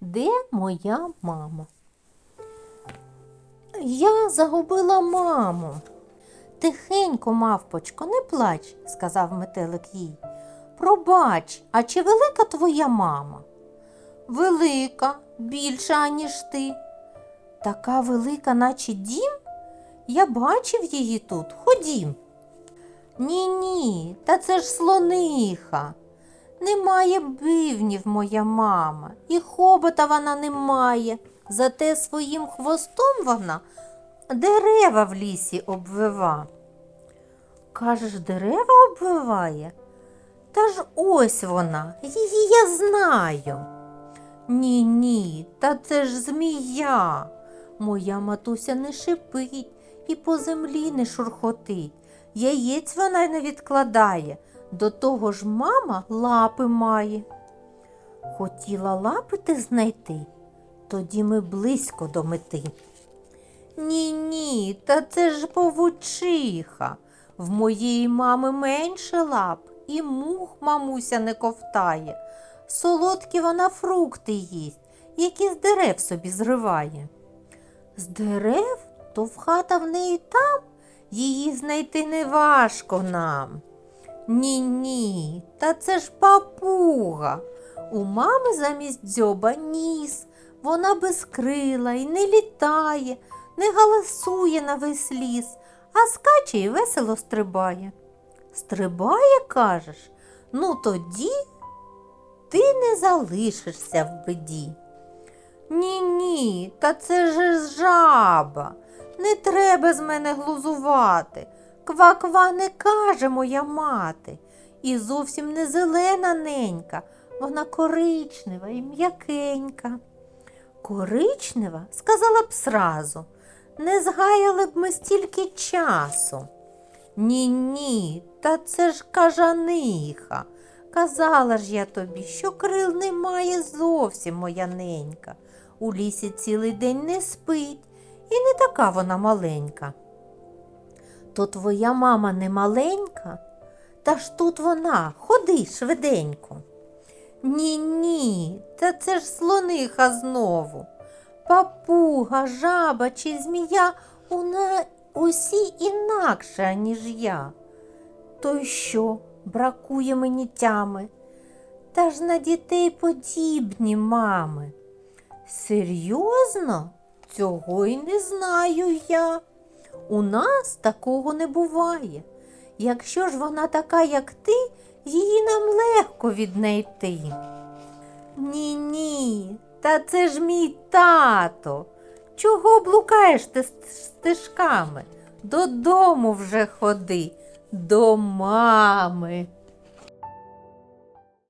Де моя мама? Я загубила маму. Тихенько, мавпочко, не плач, сказав метелик їй. Пробач, а чи велика твоя мама? Велика, більша, ніж ти. Така велика, наче дім? Я бачив її тут. Ходім. Ні, ні, та це ж слониха. Немає бивнів моя мама, і хобота вона не має. Зате своїм хвостом вона дерева в лісі обвива. Кажеш, дерева обвиває? Та ж ось вона, її я знаю. Ні, ні, та це ж змія. Моя матуся не шипить і по землі не шурхотить. Яєць вона не відкладає. До того ж мама лапи має. Хотіла лапи ти знайти, тоді ми близько до мети. Ні, ні, та це ж повучиха. В моєї мами менше лап, і мух мамуся не ковтає. Солодкі вона фрукти їсть, які з дерев собі зриває. З дерев, то в хата в неї там, її знайти не важко нам. Ні, ні, та це ж папуга. У мами замість дзьоба ніс. Вона безкрила і не літає, не галасує на весь ліс, а скаче і весело стрибає. Стрибає, кажеш? Ну тоді ти не залишишся в биді. Ні, ні, та це ж жаба. Не треба з мене глузувати. Ква-ква не каже моя мати. І зовсім не зелена ненька, вона коричнева і м'якенька. Коричнева, сказала б сразу, не згаяли б ми стільки часу. Ні, ні, та це ж кажаниха. Казала ж я тобі, що крил немає зовсім моя ненька. У лісі цілий день не спить, і не така вона маленька. То твоя мама не маленька? Та ж тут вона, ходи швиденько. Ні, ні, та це ж слониха знову. Папуга, жаба чи змія вона усі інакша, ніж я. То й що, бракує мені тями? Та ж на дітей подібні мами. Серйозно? Цього й не знаю я. У нас такого не буває. Якщо ж вона така, як ти, її нам легко віднайти. Ні, ні, та це ж мій тато. Чого блукаєш ти стежками? Додому вже ходи, до мами.